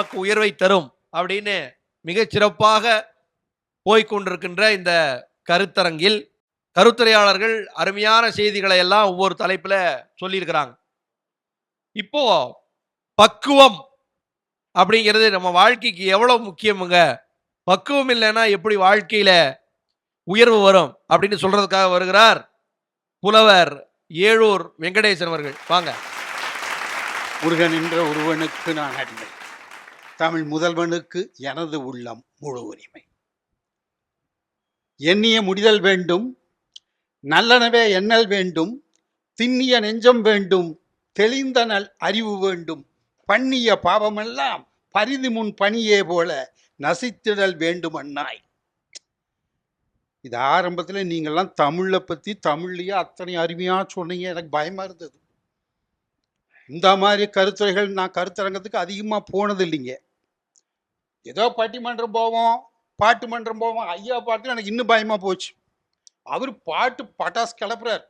நமக்கு உயர்வை தரும் அப்படின்னு மிக சிறப்பாக போய்க்கொண்டிருக்கின்ற இந்த கருத்தரங்கில் கருத்துரையாளர்கள் அருமையான செய்திகளை எல்லாம் ஒவ்வொரு தலைப்பில் சொல்லியிருக்கிறாங்க. இப்போ பக்குவம் அப்படிங்கிறது நம்ம வாழ்க்கைக்கு எவ்வளவு முக்கியமுங்க? பக்குவம் இல்லைன்னா எப்படி வாழ்க்கையில உயர்வு வரும் அப்படின்னு சொல்றதுக்காக வருகிறார் புலவர் ஏழூர் வெங்கடேசன் அவர்கள். வாங்க. முருகன் என்ற ஒருவனுக்கு நான் அடிமை. தமிழ் முதல்வனுக்கு எனது உள்ளம் முழு உரிமை. எண்ணிய முடிதல் வேண்டும் நல்லனவே எண்ணல் வேண்டும் திண்ணிய நெஞ்சம் வேண்டும் தெளிந்த நல் அறிவு வேண்டும் பண்ணிய பாவமெல்லாம் பரிதி முன் பணியே போல நசித்திடல் வேண்டுமன்னாய். இது ஆரம்பத்தில் நீங்கள்லாம் தமிழை பற்றி தமிழ்லையே அத்தனை அருமையாக சொன்னீங்க எனக்கு பயமாக இருந்தது. இந்த மாதிரி கருத்துரைகள் நான் கருத்தரங்கத்துக்கு அதிகமாக போனது இல்லைங்க ஏதோ பட்டிமன்றம் போவோம் பாட்டு மன்றம் போவோம். ஐயா பாட்டு எனக்கு இன்னும் பயமாக போச்சு. அவர் பாட்டு பட்டாசு கிளப்புறார்.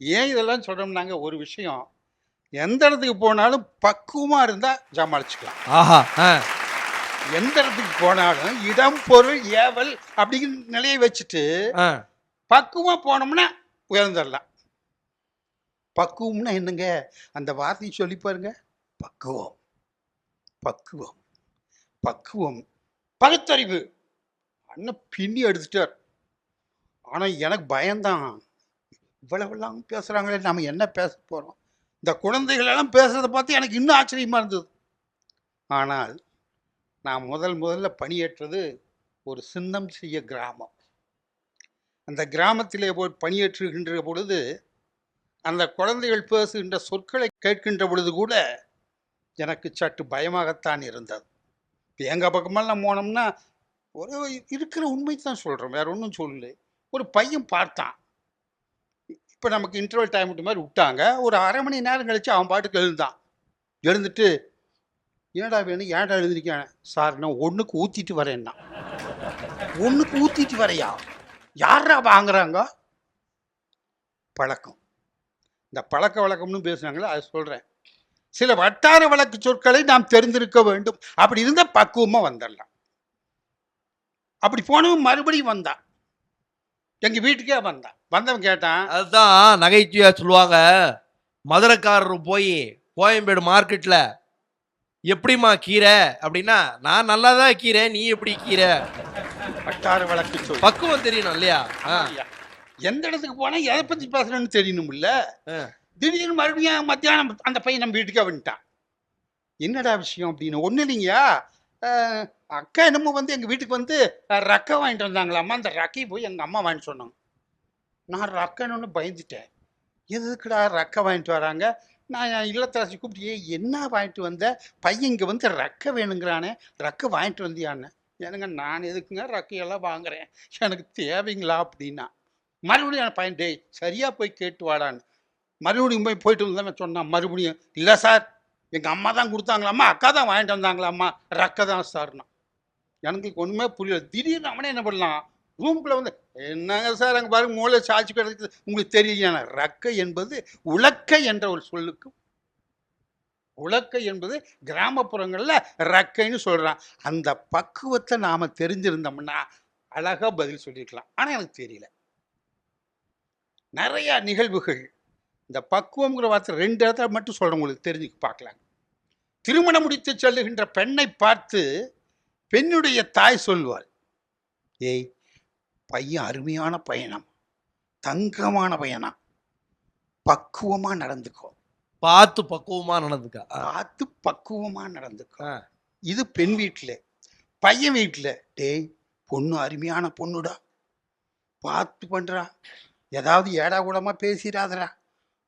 ஏன் இதெல்லாம் சொல்கிறோம்னாங்க ஒரு விஷயம் எந்த இடத்துக்கு போனாலும் பக்குவமாக இருந்தால் சமாளிச்சுக்கலாம். ஆஹா எந்த இடத்துக்கு போனாலும் இடம் பொருள் ஏவல் அப்படிங்கிற நிலையை வச்சுட்டு. பக்குவமாக போனோம்னா உயர்ந்துடலாம் பக்குவம்னா என்னங்க? அந்த வார்த்தையை சொல்லி பாருங்க. பக்குவம். பக்குவம். பக்குவம் பகுத்தறிவு. அண்ணன் பின்னி எடுத்துட்டார் ஆனால் எனக்கு பயம்தான். இவ்வளவெல்லாம் பேசுகிறாங்களே நம்ம என்ன பேச போகிறோம் இந்த குழந்தைகளெல்லாம் பேசுகிறத பார்த்து எனக்கு இன்னும் ஆச்சரியமாக இருந்தது. ஆனால் நான் முதல் முதல்ல பணியேற்றது ஒரு சின்னம் செய்ய கிராமம். அந்த கிராமத்திலே போய் பணியேற்றுகின்ற பொழுது அந்த குழந்தைகள் பேசுகின்ற சொற்களை கேட்கின்ற பொழுது கூட எனக்கு சற்று பயமாகத்தான் இருந்தது. இப்போ எங்கள் பக்கமெல்லாம் போனோம்னா ஒரு இருக்கிற உண்மை தான் சொல்கிறோம் வேற ஒன்றும் சொல்லலை. ஒரு பையன் பார்த்தான். இப்போ நமக்கு இன்டர்வல் டைம் மாதிரி விட்டாங்க. ஒரு அரை மணி நேரம் கழித்து அவன் பாட்டுக்கு எழுந்தான். எழுந்துட்டு ஏடா வேணும் ஏடா எழுந்திருக்கேன் சார் நான் ஒன்றுக்கு ஊற்றிட்டு வரேன்னா. ஒன்றுக்கு ஊற்றிட்டு வரையா? யாரா வாங்குறாங்க பழக்கம். இந்த பழக்க வழக்கம்னு பேசுனாங்களே அதை சொல்கிறேன் சில வட்டார வழக்கு சொற்களை நாம் தெரிந்திருக்க வேண்டும். அப்படி இருந்தால் பக்குவமாக வந்துடலாம் அப்படி போனவன் மறுபடியும் வந்தான். எங்கள் வீட்டுக்கே வந்தான். வந்தவன் கேட்டான் அதுதான் நகைச்சுவையா சொல்லுவாங்க. மதுரைக்காரர் போய் கோயம்பேடு மார்க்கெட்ல எப்படிம்மா கீரை? அப்படின்னா நான் நல்லா தான் கீரை நீ எப்படி கீரை? வட்டார வழக்கு சொல். பக்குவம் தெரியணும் இல்லையா? எந்த இடத்துக்கு போனா எதை பத்தி பேசுறேன்னு தெரியணும்ல? ஆ. திடீர்னு மறுபடியும் மத்தியானம் அந்த பையன் நம்ம வீட்டுக்கே வந்துட்டான். என்னடா விஷயம் அப்படின்னு. ஒன்றும் இல்லைங்கயா அக்கா என்னமோ வந்து எங்கள் வீட்டுக்கு வந்து ரக்கை வாங்கிட்டு வந்தாங்களாம்மா. அந்த ரக்கையை போய் எங்கள் அம்மா வாங்கிட்டு சொன்னாங்க. நான் ரக்கன்னு பயந்துட்டேன். எதுக்குடா ரக்கை வாங்கிட்டு வராங்க? நான் என் இல்லத்தரசி கூப்பிட்டு என்ன வாங்கிட்டு வந்த? பையன் இங்கே வந்து ரக்கை வேணுங்கிறானே. ரக்கை வாங்கிட்டு வந்தியான்னு. எனக்கு நான் எதுக்குங்க ரக்கையெல்லாம் வாங்குறேன்? எனக்கு தேவைங்களா அப்படின்னா. மறுபடியும் என் பையன் டேய் சரியாக போய் கேட்டு வாடான்னு. மறுபடியும் போய் போயிட்டு வந்தவன் சொன்னான் மறுபடியும் இல்லை சார் எங்கள் அம்மா தான் கொடுத்தாங்களாம்மா அக்கா தான் வாங்கிட்டு வந்தாங்களாம்மா ரக்க தான் சார்னா எனக்கு ஒன்றுமே புரியல. திடீர்னு அவனே என்ன பண்ணலாம் ரூம்குள்ளே வந்து என்னங்க சார் அங்கே பாருங்க மூளை சாட்சி கிடக்குது. உங்களுக்கு தெரியலையான ரக்கை என்பது உலக்கை என்ற ஒரு சொல்லுக்கு உலக்கை என்பது கிராமப்புறங்களில் ரக்கைன்னு சொல்கிறான் அந்த பக்குவத்தை நாம் தெரிஞ்சிருந்தோம்னா அழகாக பதில் சொல்லியிருக்கலாம் ஆனால் எனக்கு தெரியல. நிறையா நிகழ்வுகள் இந்த பக்குவங்கிற வார்த்தை ரெண்டு இடத்துல மட்டும் சொல்கிறேன் உங்களுக்கு தெரிஞ்சுக்க பார்க்கலாம். திருமணம் முடித்து செல்லுகின்ற பெண்ணை பார்த்து பெண்ணுடைய தாய் சொல்வாள் ஏய் பையன் அருமையான பயணம் தங்கமான பயணம். பக்குவமாக நடந்துக்கோ. பார்த்து பக்குவமா நடந்துக்கா? பார்த்து பக்குவமாக நடந்துக்கோ. இது பெண் வீட்டில் பையன் வீட்டில் டேய் பொண்ணு அருமையான பொண்ணுடா. பார்த்து பண்ணுறா ஏதாவது ஏடா கூடமா பேசிடாதடா.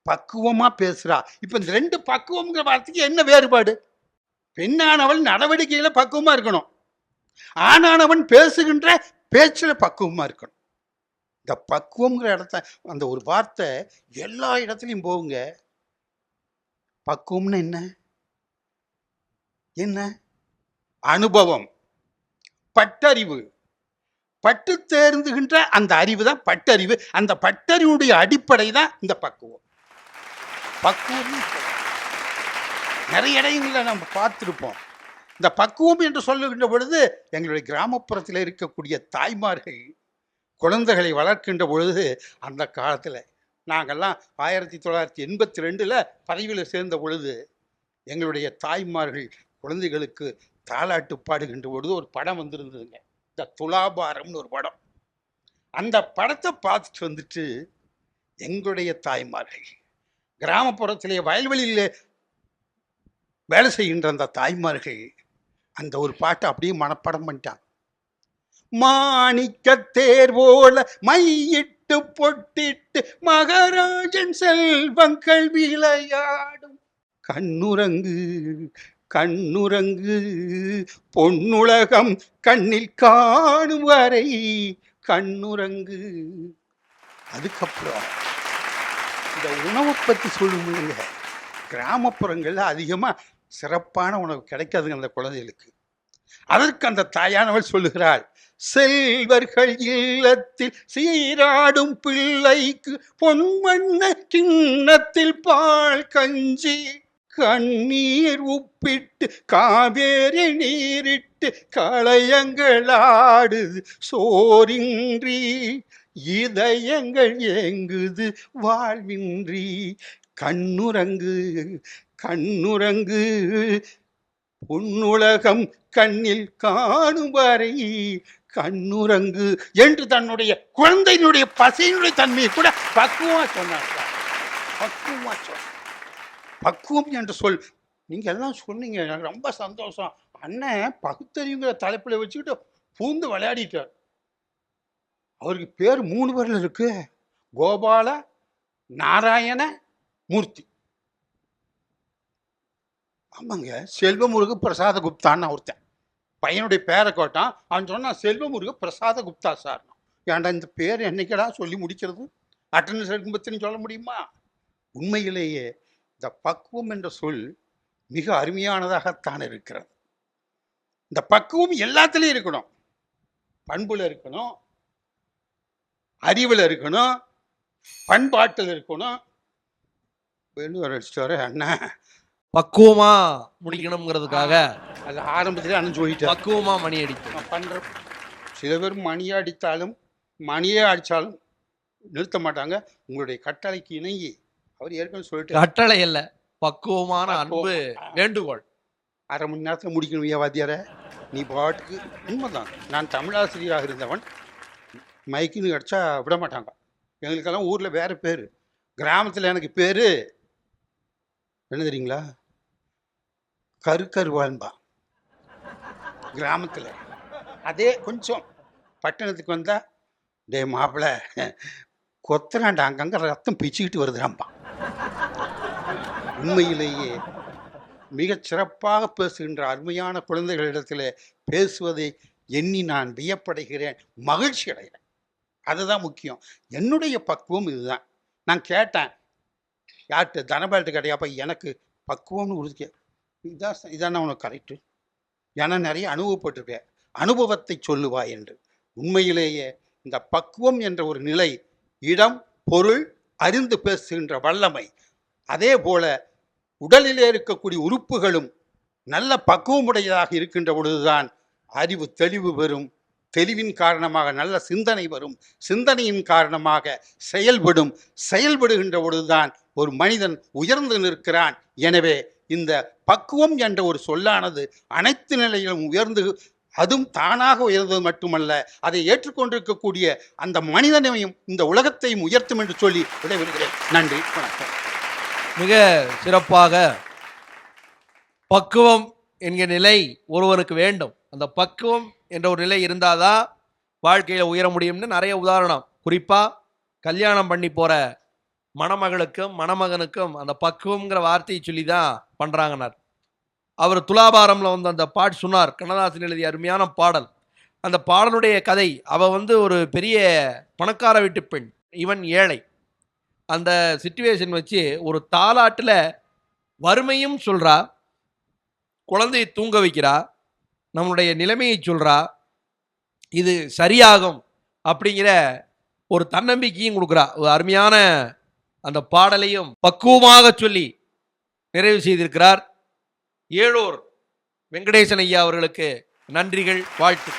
பக்குவமாக பேசுகிறா இப்போ இந்த ரெண்டு பக்குவம்ங்கிற வார்த்தைக்கு என்ன வேறுபாடு? பெண்ணானவள் நடவடிக்கையில் பக்குவமாக இருக்கணும். ஆணானவன் பேசுகின்ற பேச்சில் பக்குவமாக இருக்கணும். இந்த பக்குவங்கிற இடத்த அந்த ஒரு வார்த்தை எல்லா இடத்துலையும் போகுங்க. பக்குவம்னு என்ன? என்ன? அனுபவம். பட்டறிவு. பட்டு தேர்ந்துகின்ற அந்த அறிவு தான் பட்டறிவு. அந்த பட்டறிவுடைய அடிப்படை தான் இந்த பக்குவம். பக்குவம். நிறைய இடங்களில் நம்ம பார்த்துருப்போம். இந்த பக்குவம் என்று சொல்லுகின்ற பொழுது எங்களுடைய கிராமப்புறத்தில் இருக்கக்கூடிய தாய்மார்கள் குழந்தைகளை வளர்க்கின்ற பொழுது அந்த காலத்தில் நாங்கள்லாம் ஆயிரத்தி தொள்ளாயிரத்தி எண்பத்தி ரெண்டில் பதவியில் சேர்ந்த பொழுது எங்களுடைய தாய்மார்கள் குழந்தைகளுக்கு தாலாட்டு பாடுகின்ற பொழுது ஒரு படம் வந்திருந்ததுங்க. இந்த துலாபாரம்னு ஒரு படம். அந்த படத்தை பார்த்துட்டு வந்துட்டு எங்களுடைய தாய்மார்கள் கிராமப்புறத்திலே வயல்வெளியிலே வேலை செய்கின்ற அந்த தாய்மார்கள் அந்த ஒரு பாட்டை அப்படியே மனப்பாடம் பண்ணிட்டான் மாணிக்க தேர்வோல மையிட்டு பொட்டிட்டு மகாராஜன் செல்வங்கள் விளையாடும் கண்ணுரங்கு கண்ணுரங்கு பொன்னுலகம் கண்ணில் காணும் வரை கண்ணுரங்கு. அதுக்கப்புறம் இந்த உணவை பற்றி சொல்லுங்க கிராமப்புறங்களில் அதிகமாக சிறப்பான உணவு கிடைக்காதுங்க அந்த குழந்தைகளுக்கு. அதற்கு அந்த தாயானவள் சொல்லுகிறாள் செல்வர்கள் இல்லத்தில் சீராடும் பிள்ளைக்கு பொன்வண்ண கிண்ணத்தில் பால் கஞ்சி கண்ணீர் உப்பிட்டு காவேரி நீரிட்டு களையங்களாடுது சோரின்றி இதயங்கள் ஏங்குது வாழ்வின்றி கண்ணுரங்கு கண்ணுரங்கு பொன்னுலகம் கண்ணில் காணும் வரை கண்ணுரங்கு என்று தன்னுடைய குழந்தையினுடைய பசையினுடைய தன்மையை கூட பக்குவமாக சொன்னார் பக்குவமாக சொன்னார். பக்குவம் என்று சொல். நீங்கள் எல்லாம் சொன்னீங்க. எனக்கு ரொம்ப சந்தோஷம். அண்ணன் பகுத்தறிவுங்கிற தலைப்பில் வச்சுக்கிட்டு பூந்து விளையாடிட்டார். அவருக்கு பேர் மூணு பேரில் இருக்கு. கோபால நாராயண மூர்த்தி. ஆமாங்க செல்வமுருக பிரசாத குப்தான்னு ஒருத்தன். பையனுடைய பேரை கேட்டான். அவன் சொன்னான் செல்வமுருக பிரசாத குப்தா சார். ஏன்டா இந்த பேர் என்னைக்கடா சொல்லி முடிக்கிறது? அட்டண்டன்ஸ் பத்தினு சொல்ல முடியுமா? உண்மையிலேயே இந்த பக்குவம் என்ற சொல் மிக அருமையானதாகத்தான் இருக்கிறது. இந்த பக்குவம் எல்லாத்துலேயும் இருக்கணும். பண்புல இருக்கணும். அறிவில் இருக்கணும் பண்பாட்டில் இருக்கணும். வேணும் அடிச்சிட்டாரு அண்ணன் பக்குவமா முடிக்கணுங்கிறதுக்காக அது ஆரம்பத்திலே அண்ணன் சொல்லிட்டார். பக்குவமா மணி அடிக்கும் நான் பண்றேன் சில பேர் மணியை அடித்தாலும் மணியே அடித்தாலும் நிறுத்த மாட்டாங்க. உங்களுடைய கட்டளைக்கு இணங்கி அவர் ஏற்கனவே சொல்லிட்டு கட்டளை அல்ல பக்குவமான அன்பு வேண்டுகோள். அரை மணி நேரத்தில் முடிக்கணும் ஐயா வாத்தியார. நீ பாட்டுக்கு உண்மைதான். நான் தமிழாசிரியராக இருந்தவன் மைக்குன்னு கிடச்சா விட மாட்டாங்க. எங்களுக்கெல்லாம் ஊரில் வேறு பேர். கிராமத்தில் எனக்கு பேர் என்ன தெரியுங்களா? கருக்கருவான்பா கிராமத்தில். அதே கொஞ்சம் பட்டணத்துக்கு வந்தால் டே மாப்பிள்ளை கொத்துறான்டா அங்கங்கே ரத்தம் பிச்சுக்கிட்டு வருதுறாம்பா உண்மையிலேயே மிகச் சிறப்பாக பேசுகின்ற அருமையான குழந்தைகளிடத்தில் பேசுவதை எண்ணி நான் வியப்படைகிறேன் மகிழ்ச்சி அடைகிறேன் அதுதான் முக்கியம். என்னுடைய பக்குவம் இதுதான். நான் கேட்டேன். யார்கிட்ட தனபால்ட்டு கிடையாப்பா எனக்கு பக்குவம்னு உறுதிக்க இதான் இதான உனக்கு கரெக்டு ஏன்னா நிறைய அனுபவப்பட்டிருக்கேன் அனுபவத்தை சொல்லுவா என்று. உண்மையிலேயே இந்த பக்குவம் என்ற ஒரு நிலை இடம் பொருள் அறிந்து பேசுகின்ற வல்லமை அதே போல உடலிலே இருக்கக்கூடிய உறுப்புகளும் நல்ல பக்குவமுடையதாக இருக்கின்ற பொழுதுதான் அறிவு தெளிவு பெறும். தெளிவின் காரணமாக நல்ல சிந்தனை வரும். சிந்தனையின் காரணமாக செயல்படும். செயல்படுகின்ற பொழுதுதான் ஒரு மனிதன் உயர்ந்து நிற்கிறான். எனவே இந்த பக்குவம் என்ற ஒரு சொல்லானது அனைத்து நிலையிலும் உயர்ந்து அதுவும் தானாக உயர்ந்தது மட்டுமல்ல அதை ஏற்றுக்கொண்டிருக்கக்கூடிய அந்த மனிதனையும் இந்த உலகத்தையும் உயர்த்தும் என்று சொல்லி விடைபெறுகிறேன். நன்றி வணக்கம். மிக சிறப்பாக பக்குவம் என்கிற நிலை ஒருவருக்கு வேண்டும். அந்த பக்குவம் என்ற ஒரு நிலை இருந்தாதான் வாழ்க்கையில் உயர முடியும்னு நிறைய உதாரணம். குறிப்பாக கல்யாணம் பண்ணி போகிற மணமகளுக்கும் மணமகனுக்கும் அந்த பக்குவங்கிற வார்த்தையை சொல்லி தான் பண்ணுறாங்கனார் அவர் துலாபாரம்ல வந்து அந்த பாட்டு சொன்னார். கண்ணதாசன் எழுதிய அருமையான பாடல். அந்த பாடலுடைய கதை அவ வந்து ஒரு பெரிய பணக்கார வீட்டு பெண் இவன் ஏழை. அந்த சுச்சுவேஷன் வச்சு ஒரு தாலாட்டில் வறுமையும் சொல்றா குழந்தையை தூங்க வைக்கிறா நம்மளுடைய நிலைமையை சொல்கிறா இது சரியாகும் அப்படிங்கிற ஒரு தன்னம்பிக்கையும் கொடுக்குறா. ஒரு அருமையான அந்த பாடலையும் பக்குவமாக சொல்லி நிறைவு செய்திருக்கிறார். ஏழோர் வெங்கடேசன் ஐயா அவர்களுக்கு நன்றிகள் வாழ்த்து.